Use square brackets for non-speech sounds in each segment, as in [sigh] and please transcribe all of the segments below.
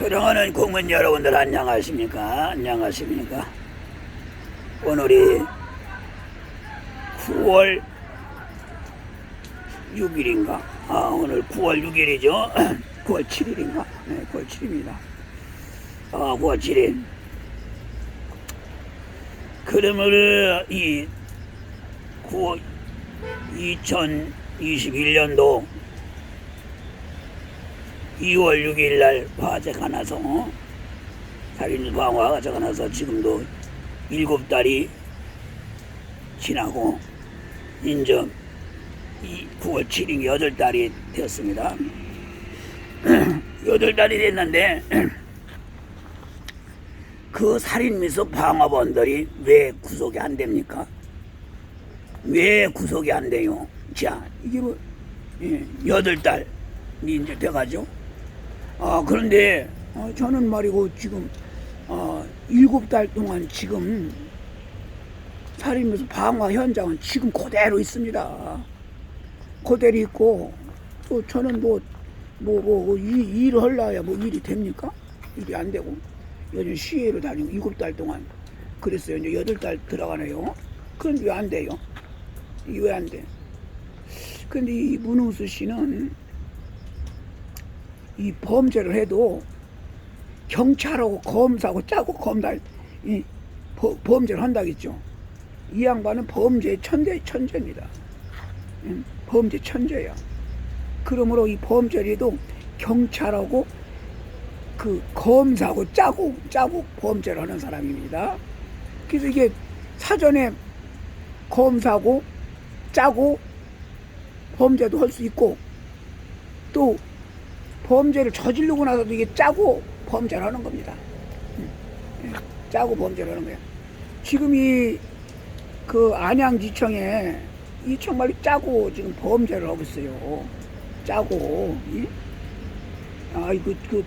사랑하는 국민 여러분들 안녕하십니까? 안녕하십니까? 오늘이 9월 6일인가? 아, 오늘 9월 6일이죠? 9월 7일인가? 네, 9월 7일입니다. 아, 9월 7일. 그러면은 이 9월 2021년도 2월 6일 날 화재가 나서 살인 방화 화재가 나서 지금도 일곱 달이 지나고 인제 이 9월 7일 여덟 달이 되었습니다. [clears throat] 여덟 달이 됐는데 [clears throat] 그 살인 미수 방화범들이 왜 구속이 안 됩니까? 왜 구속이 안 돼요? 자, 이게 뭐, 예, 여덟 달이 이제 돼가죠. 아, 그런데, 어, 저는 말이고, 지금, 어, 일곱 달 동안 지금, 살인미수 방화 현장은 지금 그대로 있습니다. 그대로 있고, 또 저는 뭐, 뭐, 뭐, 하려야 뭐 일이 됩니까? 일이 안 되고, 요즘 시위로 다니고, 일곱 달 동안. 그랬어요. 이제 여덟 달 들어가네요. 그건 왜안 돼요? 왜 안 돼? 근데 이 문웅수 씨는 이 범죄를 해도 경찰하고 검사하고 짜고 검사 이 버- 범죄를 한다겠죠. 이 양반은 범죄 천재 천재입니다. 응, 범죄 천재야. 그러므로 이 범죄를 해도 경찰하고 그 검사하고 짜고 짜고 범죄를 하는 사람입니다. 그래서 이게 사전에 검사고 짜고 범죄도 할 수 있고 또 범죄를 저지르고 나서도 이게 짜고 범죄를 하는 겁니다. 음, 예, 짜고 범죄를 하는 거예요. 지금 이 그 안양지청에 이 정말 짜고 지금 범죄를 하고 있어요. 짜고 예? 아이그 그,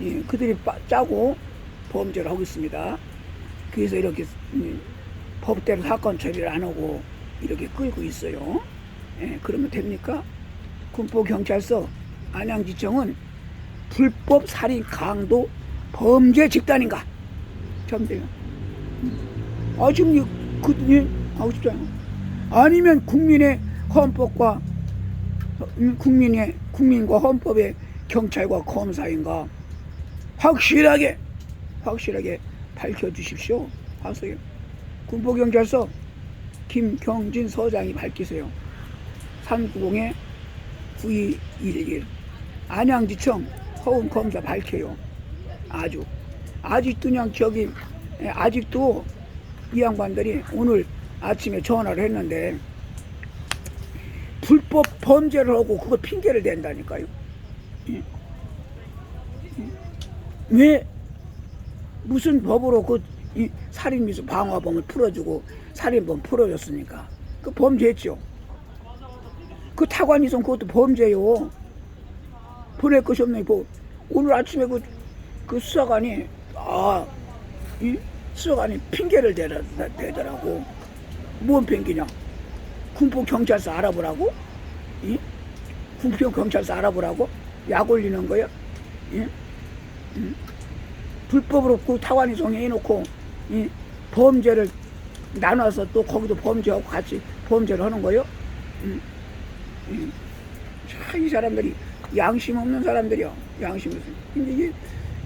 예, 그들이 빠- 짜고 범죄를 하고 있습니다. 그래서 이렇게 음, 법대로 사건 처리를 안 하고 이렇게 끌고 있어요. 예, 그러면 됩니까? 군포경찰서 안양지청은 불법 살인 강도 범죄 집단인가? 점돼요. 아 지금 이- 그 예, 하고 싶잖아. 아니면 국민의 헌법과 음, 국민의 국민과 헌법의 경찰과 검사인가? 확실하게 확실하게 밝혀주십시오. 하세요. 군포경찰서 김경진 서장이 밝히세요. 390에 9211 안양지청 허은검사 밝혀요. 아주 아직도 그냥 저기 예, 아직도 이 양반들이 오늘 아침에 전화를 했는데 불법 범죄를 하고 그거 핑계를 댄다니까요. 예. 예. 왜 무슨 법으로 그이 살인미수 방화범을 풀어주고 살인범 풀어줬습니까? 그 범죄했죠. 그 타관이송 그것도 범죄요. 보낼 것이 없네. 뭐 오늘 아침에 그, 그 수사관이 아, 이 수사관이 핑계를 대라, 대더라고. 뭔 핑계냐? 군포 경찰서 알아보라고? 이 군포 경찰서 알아보라고? 약 올리는 거야? 예? 음? 불법으로 그 타관 이송 해 놓고 이 범죄를 나눠서 또 거기도 범죄하고 같이 범죄를 하는 거요? 음? 음. 참, 이 사람들이 양심 없는 사람들이요. 양심 없는. 근데 이게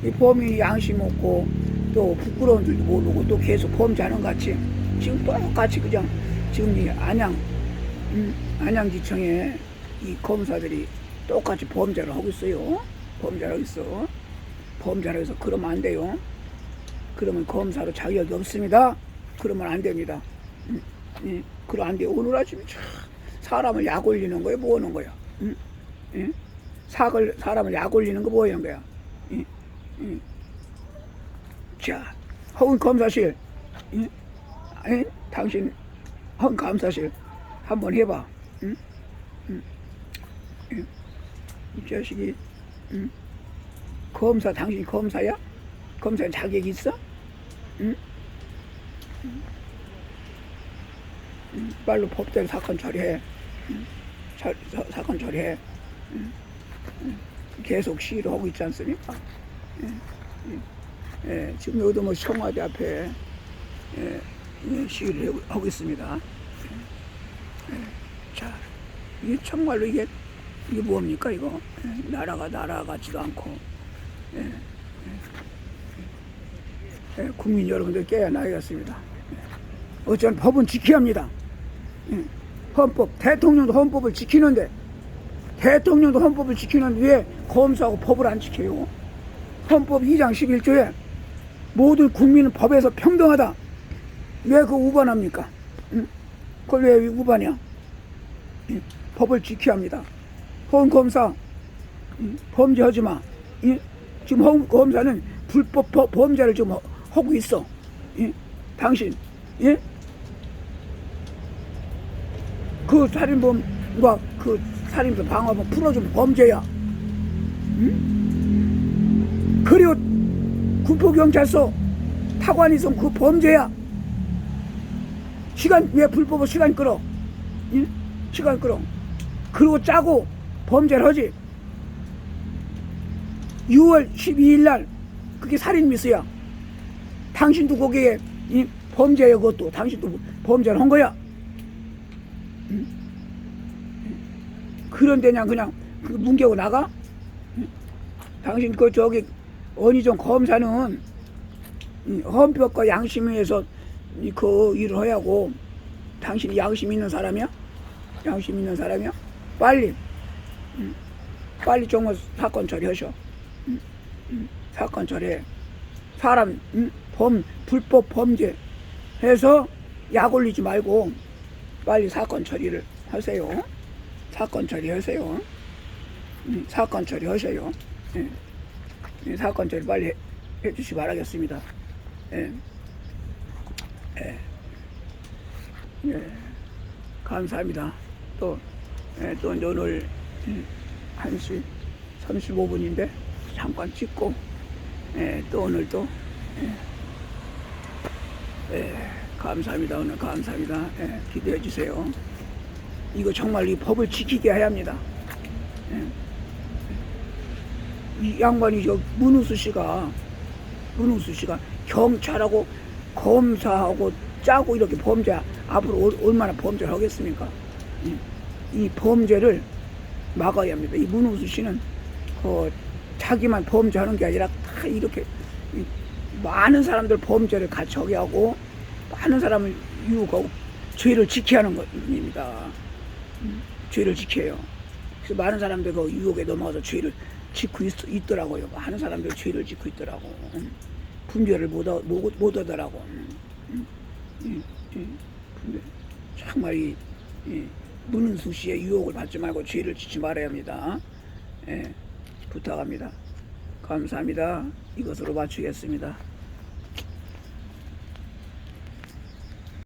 이 범인이 양심 없고 또 부끄러운 줄도 모르고 또 계속 것 같이 지금 똑같이 그냥 지금 이 안양 음, 안양지청에 이 검사들이 똑같이 범죄를 하고 있어요. 범죄를 하고 있어. 범죄를 해서 그러면 안 돼요. 그러면 검사로 자격이 없습니다. 그러면 안 됩니다. 음, 예, 그럼 안 돼요. 오늘 아침에 참 사람을 약 올리는 거야, 뭐 하는 거야? 응? 예? 사을 사람을 약 올리는 거뭐 하는 거야? 예? 예. 자, 허은 검사실, 예? 예? 당신 허은 감사실 한번 해봐. 응? 응? 예. 이 자식이, 응? 검사 당신 검사야? 검사 자격 있어? 응? 응? 응? 빨로 법대로 사건 처리해. 응? 사, 사, 사건 처리해. 응? 응? 계속 시위를 하고 있지 않습니까? 예, 예, 지금 여기도 뭐 청와대 앞에 예, 예, 시위를 하고- 하고 있습니다. 예, 예. 자, 이게 정말로 이게 이게 뭡니까 이거? 예, 나라가 나라 같지도 않고 예, 예, 예, 국민 여러분들 깨어나야겠습니다. 예. 어쨌든 법은 지켜야 합니다. 예, 헌법 대통령도 헌법을 지키는데 대통령도 헌법을 지키는데 왜 검사하고 법을 안 지켜요? 헌법 2장 11조에 모든 국민은 법에서 평등하다. 왜 그 우반합니까? 응? 그걸 왜 우반이야? 응? 법을 지켜야 합니다. 헌 검사 응? 범죄하지 마. 응? 지금 헌 검사는 불법 법- 범죄를 좀 하- 하고 있어. 응? 당신, 예? 그 살인범과 그 살인범 방어범 풀어주면 범죄야. 응? 그리고 군포경찰서 타관이성 그 범죄야. 시간 왜 불법으로 시간 끌어? 응? 시간 끌어. 그리고 짜고 범죄를 하지. 6월 12일 날 그게 살인 미수야. 당신도 거기에 이 범죄야 그것도 당신도 범죄를 한 거야. 응? 그런 데냐 그냥 그 뭉개고 나가? 응? 당신 그 저기 언니정 검사는 이 헌법과 양심에 의해서 이그 일을 해야고 당신이 양심 있는 사람이야? 양심 있는 사람이야? 빨리 응. 빨리 정말 사건 처리하셔. 사건 처리해 사람 응? 범 불법 범죄 해서 약 올리지 말고 빨리 사건 처리를 하세요 사건 처리하세요 응. 사건 처리하세요 예. 예, 사건 처리 빨리 해, 해주시 기 바라겠습니다. 예. 예. 예. 감사합니다. 또, 예, 또 오늘 음, 1시 35분인데 잠깐 찍고, 예, 또 오늘 또, 예. 예, 감사합니다. 오늘 감사합니다. 예, 기대해 주세요. 이거 정말 이 법을 지키게 해야 합니다. 이 양반이 저 문우수 씨가 문우수 씨가 경찰하고 검사하고 짜고 이렇게 범죄 앞으로 얼- 얼마나 범죄를 하겠습니까? 이, 이 범죄를 막아야 합니다. 이 문우수 씨는 그 자기만 범죄하는 게 아니라 다 이렇게 이 많은 사람들 범죄를 같이 하게 하고 많은 사람을 유혹하고 죄를 지켜야 하는 겁니다. 음, 죄를 지켜요. 그래서 많은 사람들 그 유혹에 넘어가서 죄를 짓고 있, 더라고요 많은 사람들 죄를 짓고 있더라고. 음. 분별을 못, 하- 못, 못 하더라고. 음. 음. 정말 이, 이 문은수 씨의 유혹을 받지 말고 죄를 짓지 말아야 합니다. 예, 부탁합니다. 감사합니다. 이것으로 마치겠습니다.